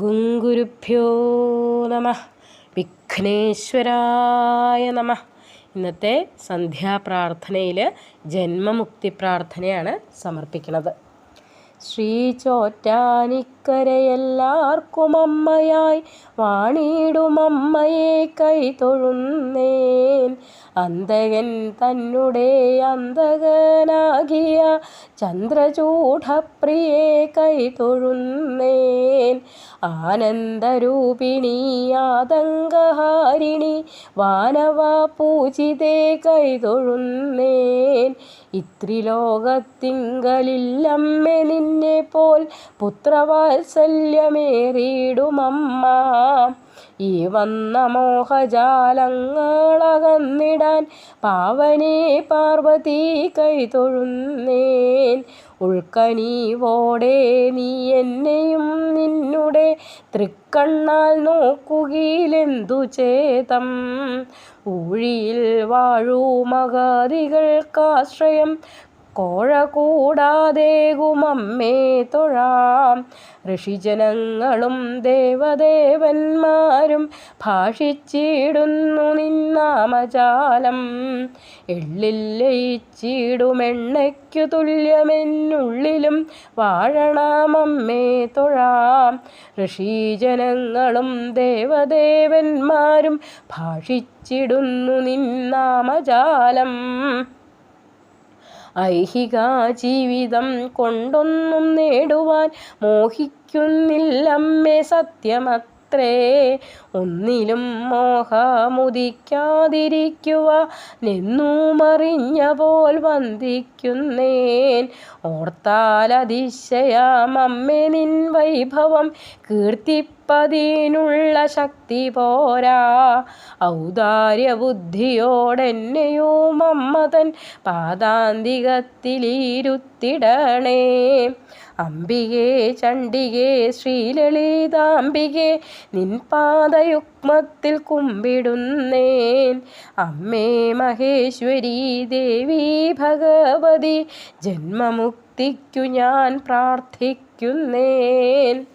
ഗുങ്കുരുഭ്യോ നമ. വിഘ്നേശ്വരായ നമ. ഇന്നത്തെ സന്ധ്യാപ്രാർത്ഥനയിൽ ജന്മമുക്തി പ്രാർത്ഥനയാണ് സമർപ്പിക്കുന്നത്. ശ്രീ ചോറ്റാനിക്കരയെല്ലാവർക്കും അമ്മയായി വാണിടുമമ്മയെ കൈ തൊഴുന്നേൻ. അന്തകൻ തന്നെ അന്തകനാകിയ ചന്ദ്രചൂഢപ്രിയെ കൈ തൊഴുന്നേൻ. ആനന്ദരൂപിണി ആതങ്കഹാരിണി വാനവ പൂജിതേ കൈ തൊഴുന്നേൻ. ഇത്രിലോകത്തിങ്കലില്ലമ്മെ നിന്നെ പോൽ പുത്രവാത്സല്യമേറിയിടുമമ്മ. ഈ വന്ന മോഹജാലങ്ങളകന്നിടാൻ പാവനേ പാർവതി കൈ തൊഴുന്നേൻ. ഉൾക്കനീവോടെ നീ എന്നെയും നിന്നുടെ തൃക്കണ്ണാൽ നോക്കുകയിലെന്തു ചേതം? ഊഴിയിൽ വാഴൂ മകാദികൾക്കാശ്രയം കോഴ കൂടാതേകുമമ്മേ തൊഴാം. ഋഷിജനങ്ങളും ദേവദേവന്മാരും ഭാഷിച്ചിടുന്നു നിന്നാമജാലം. എള്ളിൽ ലയിച്ചിടുമെണ്ണയ്ക്കു തുല്യമെന്നുള്ളിലും വാഴണമമ്മേ തൊഴാം. ഋഷിജനങ്ങളും ദേവദേവന്മാരും ഭാഷിച്ചിടുന്നു നിന്നാമജാലം. ഐഹിക ജീവിതം കൊണ്ടൊന്നും നേടുവാൻ മോഹിക്കുന്നില്ലമ്മേ സത്യമത്രേ ഒന്നിലും മോഹമുദിക്കാതിരിക്കുക നിന്നുമറിഞ്ഞ പോൽ വന്ദിക്കുന്നേൻ. ഓർത്താലതിശയാമമ്മേ നിൻ വൈഭവം. കീർത്തിപ്പതിനുള്ള ശക്തി പോരാ. ഔദാര്യബുദ്ധിയോടെന്നെയും അമ്മ തൻ പാദാന്തികത്തിലിരുത്തിടണേ. അംബികേ ചണ്ഡികേ ശ്രീലളിതാംബികേ നിൻ പാദയുഗ്മത്തിൽ കുമ്പിടുന്നേൻ. അമ്മേ മഹേശ്വരി ദേവി ഭഗവതി ജന്മമുക്തിക്കു ഞാൻ പ്രാർത്ഥിക്കുന്നേൻ.